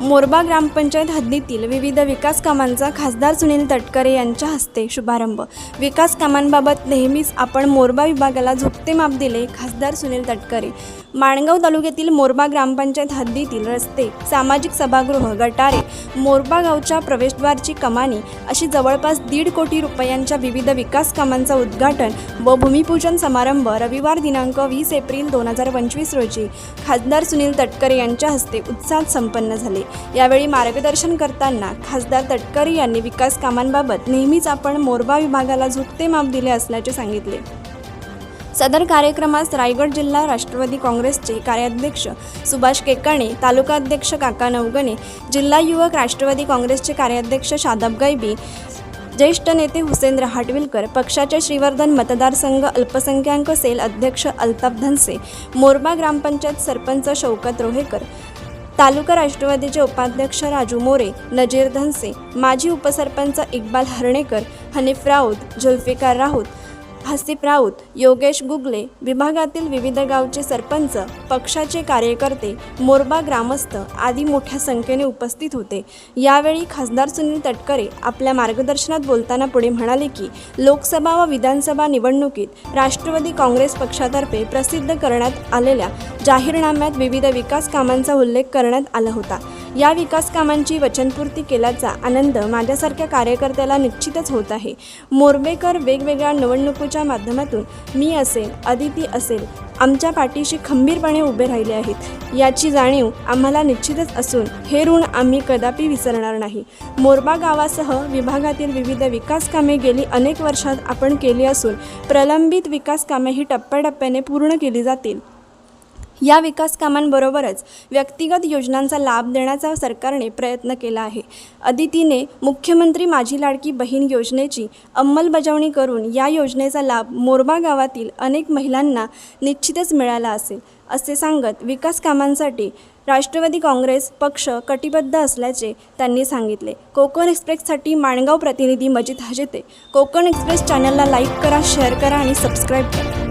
मोरबा ग्रामपंचायत हद्दीतील विविध विकास कामांचा खासदार सुनील तटकरे यांच्या हस्ते शुभारंभ. विकास कामांबाबत नेहमीच आपण मोरबा विभागाला झुकते माप दिले खासदार सुनील तटकरे. माणगाव तालुक्यातील मोरबा ग्रामपंचायत हद्दीतील रस्ते सामाजिक सभागृह गटारे मोरबा गावच्या प्रवेशद्वारची कमानी अशी जवळपास दीड कोटी रुपयांच्या विविध विकास कामांचं उद्घाटन व भूमिपूजन समारंभ रविवार दिनांक वीस एप्रिल दोन हजार पंचवीस रोजी खासदार सुनील तटकरे यांच्या हस्ते उत्साहात संपन्न झाले. यावेळी मार्गदर्शन करताना खासदार तटकरे यांनी विकास कामांबाबत नेहमीच आपण मोरबा विभागाला झुकते माप दिले असल्याचे सांगितले. सदर कार्यक्रमास रायगड जिल्हा राष्ट्रवादी काँग्रेसचे कार्याध्यक्ष सुभाष केकाणे तालुकाध्यक्ष काका नवगणे जिल्हा युवक राष्ट्रवादी काँग्रेसचे कार्याध्यक्ष शादाब गायबी ज्येष्ठ नेते हुसेंद्र हाटविलकर पक्षाचे श्रीवर्धन मतदारसंघ अल्पसंख्याक सेल अध्यक्ष अल्ताफ धनसे मोरबा ग्रामपंचायत सरपंच शौकत रोहेकर तालुका राष्ट्रवादीचे उपाध्यक्ष राजू मोरे नजीर धनसे माजी उपसरपंच इक्बाल हर्णेकर हनीफ राऊत जुल्फिकार राऊत हसीप राऊत योगेश गुगले विभागातील विविध गावचे सरपंच पक्षाचे कार्यकर्ते मोरबा ग्रामस्थ आदी मोठ्या संख्येने उपस्थित होते. यावेळी खासदार सुनील तटकरे आपल्या मार्गदर्शनात बोलताना पुढे म्हणाले की लोकसभा व विधानसभा निवडणुकीत राष्ट्रवादी काँग्रेस पक्षातर्फे प्रसिद्ध करण्यात आलेल्या जाहीरनाम्यात विविध विकास कामांचा उल्लेख करण्यात आला होता. या विकास कामांची वचनपूर्ती केल्याचा आनंद माझ्यासारख्या कार्यकर्त्याला निश्चितच होत आहे. मोरबेकर वेगवेगळ्या निवडणुकीच्या माध्यमातून मी असेल अदिती असेल आमच्या पाठीशी खंबीरपणे उभे राहिले आहेत. याची जाणीव आम्हाला निश्चितच असून हे ऋण आम्ही कदापि विसरणार नाही. मोरबा गावासह विभागातील विविध विकास कामे गेली अनेक वर्षात आपण केली असून प्रलंबित विकास कामे ही टप्प्याटप्प्याने पूर्ण केली जातील. या विकास कामांबरोबरच व्यक्तिगत योजनांचा लाभ देण्याचा सरकारने प्रयत्न केला आहे. अदितीने मुख्यमंत्री माझी लाडकी बहीण योजनेची अंमलबजावणी करून या योजनेचा लाभ मोरबा गावातील अनेक महिलांना निश्चितच मिळाला असेल असे सांगत विकास कामांसाठी राष्ट्रवादी काँग्रेस पक्ष कटिबद्ध असल्याचे त्यांनी सांगितले. कोकण एक्सप्रेससाठी माणगाव प्रतिनिधी मजिद हजेते. कोकण एक्सप्रेस चॅनलला लाईक करा शेअर करा आणि सबस्क्राईब करा.